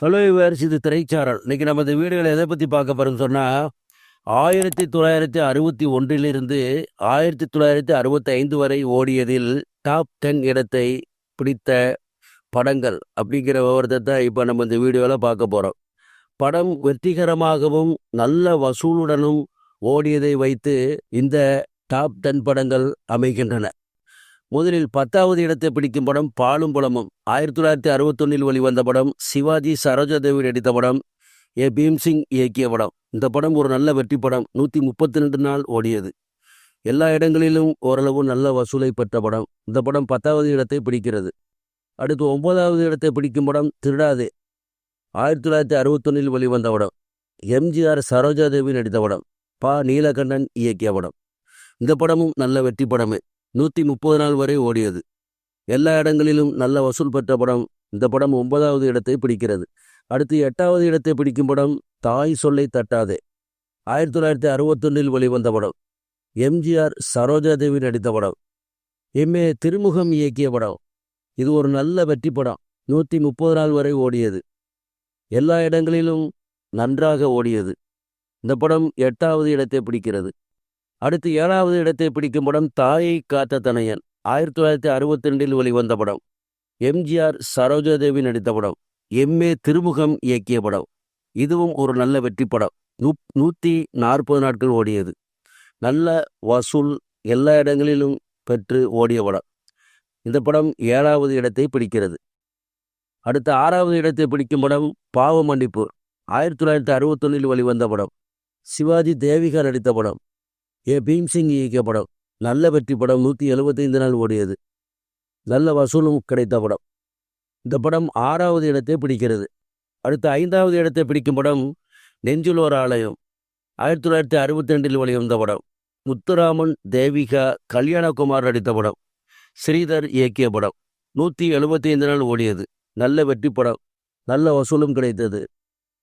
Hello verse இது திரைச்சாரல். இன்னைக்கு நம்ம வீடுகளை எதை பற்றி பார்க்க போகிறோம்னு சொன்னால் ஆயிரத்தி தொள்ளாயிரத்தி அறுபத்தி ஒன்றிலிருந்து ஆயிரத்தி தொள்ளாயிரத்தி அறுபத்தி ஐந்து வரை ஓடியதில் டாப் டென் இடத்தை பிடித்த படங்கள் அப்படிங்கிற விவரத்தை தான் இப்போ நம்ம இந்த வீடியோவில் பார்க்க போகிறோம் படம் வெற்றிகரமாகவும் நல்ல வசூலுடனும் ஓடியதை வைத்து இந்த டாப் டென் படங்கள் அமைகின்றன. முதலில் பத்தாவது இடத்தை பிடிக்கும் படம் பாலும் புலமும். ஆயிரத்தி தொள்ளாயிரத்தி அறுபத்தொன்னில் வெளிவந்த படம் சிவாஜி சரோஜாதேவி நடித்த படம் ஏ. பீம்சிங் இயக்கிய படம். இந்த படம் ஒரு நல்ல வெற்றி படம். நூற்றி முப்பத்தி ரெண்டு நாள் ஓடியது. எல்லா இடங்களிலும் ஓரளவு நல்ல வசூலை பெற்ற படம். இந்த படம் பத்தாவது இடத்தை பிடிக்கிறது. அடுத்து ஒன்பதாவது இடத்தை பிடிக்கும் படம் திருடாதே. ஆயிரத்தி தொள்ளாயிரத்தி அறுபத்தொன்னில் வெளிவந்த படம். எம்ஜிஆர் சரோஜாதேவி நடித்த படம். பா. நீலகண்டன் இயக்கிய படம். இந்த படமும் நல்ல வெற்றி படமே. நூற்றி முப்பது நாள் வரை ஓடியது. எல்லா இடங்களிலும் நல்ல வசூல் பெற்ற படம் இந்த படம் ஒன்பதாவது இடத்தை பிடிக்கிறது. அடுத்து எட்டாவது இடத்தை பிடிக்கும் படம் தாய் சொல்லை தட்டாதே. ஆயிரத்தி தொள்ளாயிரத்தி அறுபத்தொன்னில் வெளிவந்த படம். எம்ஜிஆர் சரோஜாதேவி நடித்த படம். எம்ஏ திருமுகம் இயக்கிய படம். இது ஒரு நல்ல வெற்றி படம். நூற்றி முப்பது நாள் வரை ஓடியது. எல்லா இடங்களிலும் நன்றாக ஓடியது. இந்த படம் எட்டாவது இடத்தை பிடிக்கிறது. அடுத்து ஏழாவது இடத்தை பிடிக்கும் படம் தாயை காத்த தனையன் ஆயிரத்தி தொள்ளாயிரத்தி அறுபத்தி ரெண்டில் வெளிவந்த படம். எம்ஜிஆர் சரோஜாதேவி நடித்த படம். எம்ஏ திருமுகம் இயக்கிய படம். இதுவும் ஒரு நல்ல வெற்றி படம். நூ நூற்றி நாற்பது நாட்கள் ஓடியது. நல்ல வசூல் எல்லா இடங்களிலும் பெற்று ஓடிய படம். இந்த படம் ஏழாவது இடத்தை பிடிக்கிறது. அடுத்த ஆறாவது இடத்தை பிடிக்கும் படம் பாவ மன்னிப்பு ஆயிரத்தி தொள்ளாயிரத்தி அறுபத்தொன்னில் வெளிவந்த படம். சிவாஜி தேவிகா நடித்த படம். ஏ பீம்சிங் இயக்கிய படம். நல்ல வெற்றி படம் நூற்றி எழுபத்தைந்து நாள் ஓடியது. நல்ல வசூலும் கிடைத்த படம். இந்த படம் ஆறாவது இடத்தை பிடிக்கிறது. அடுத்த ஐந்தாவது இடத்தை பிடிக்கும் படம் நெஞ்சில் ஒரு ஆலயம். ஆயிரத்தி தொள்ளாயிரத்தி அறுபத்தி ரெண்டில் வெளிவந்த படம். முத்துராமன் தேவிகா கல்யாணகுமார் நடித்த படம். ஸ்ரீதர் இயக்கிய படம். நூற்றி எழுபத்தைந்து நாள் ஓடியது. நல்ல வெற்றி படம். நல்ல வசூலும் கிடைத்தது.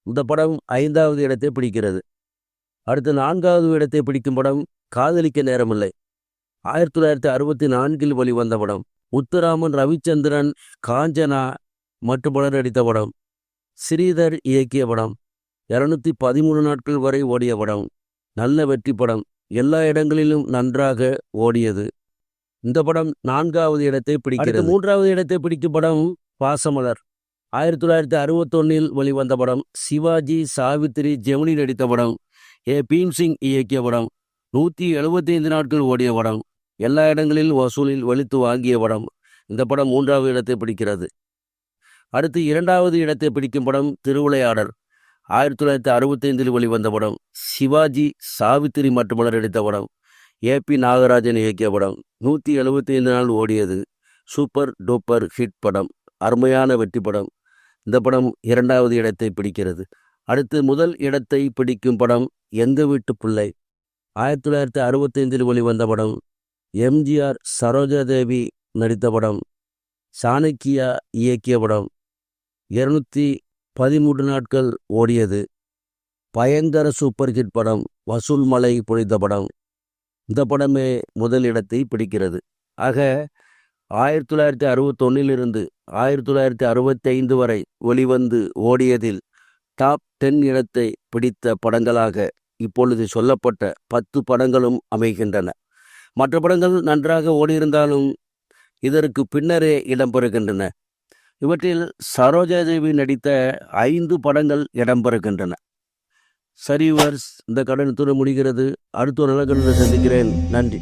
இந்த படம் ஐந்தாவது இடத்தை பிடிக்கிறது. அடுத்து நான்காவது இடத்தை பிடிக்கும் படம் காதலிக்க நேரமில்லை. ஆயிரத்தி தொள்ளாயிரத்தி அறுபத்தி நான்கில் வெளிவந்த படம் முத்துராமன் ரவிச்சந்திரன் காஞ்சனா மற்றும் பலர் நடித்த படம். ஸ்ரீதர் இயக்கிய படம் இரநூத்தி பதிமூணு நாட்கள் வரை ஓடிய படம். நல்ல வெற்றி படம். எல்லா இடங்களிலும் நன்றாக ஓடியது. இந்த படம் நான்காவது இடத்தை பிடிக்கிறது. மூன்றாவது இடத்தை பிடிக்கும் படம் பாசமலர். ஆயிரத்தி தொள்ளாயிரத்தி அறுபத்தொன்னில் வெளிவந்த படம் சிவாஜி சாவித்திரி ஜெமினி நடித்த படம் ஏ பீம்சிங் இயக்கிய படம் நூற்றி எழுபத்தைந்து நாட்கள் ஓடிய படம் எல்லா இடங்களிலும் வசூலில் வலித்து வாங்கிய படம். இந்த படம் மூன்றாவது இடத்தை பிடிக்கிறது. அடுத்து இரண்டாவது இடத்தை பிடிக்கும் படம் திருவிளையாடல். ஆயிரத்தி தொள்ளாயிரத்தி அறுபத்தைந்தில் வெளிவந்த படம் சிவாஜி சாவித்திரி மற்றும் பலர் நடித்த படம். ஏ பி நாகராஜன் இயக்கிய படம் நூற்றி எழுபத்தைந்து நாள் ஓடியது. சூப்பர் டூப்பர் ஹிட் படம் அருமையான வெற்றி படம். இந்த படம் இரண்டாவது இடத்தை பிடிக்கிறது. அடுத்து முதல் இடத்தை பிடிக்கும் படம் எங்க வீட்டு பிள்ளை. ஆயிரத்தி தொள்ளாயிரத்தி அறுபத்தைந்தில் வெளிவந்த படம் எம்ஜிஆர் சரோஜாதேவி நடித்த படம். சாணக்கியா இயக்கிய படம். இருநூற்றி பதிமூன்று நாட்கள் ஓடியது. பயங்கர சூப்பர் ஹிட் படம். வசூல் மலை பொழிந்த படம். இந்த படமே முதல் இடத்தை பிடிக்கிறது. ஆக ஆயிரத்தி தொள்ளாயிரத்தி அறுபத்தொன்னிலிருந்து ஆயிரத்தி தொள்ளாயிரத்தி அறுபத்தி ஐந்து வரை வெளிவந்து ஓடியதில் டாப் டென் இடத்தை பிடித்த படங்களாக இப்பொழுது சொல்லப்பட்ட பத்து படங்களும் அமைகின்றன. மற்ற படங்கள் நன்றாக ஓடியிருந்தாலும் இதற்கு பின்னரே இடம்பெறுகின்றன. இவற்றில் சரோஜாதேவி நடித்த ஐந்து படங்கள் இடம்பெறுகின்றன. சரி வர்ஸ் இந்த கடன் துறை முடிகிறது. அடுத்த ஒரு நல்ல சந்திக்கிறேன். நன்றி.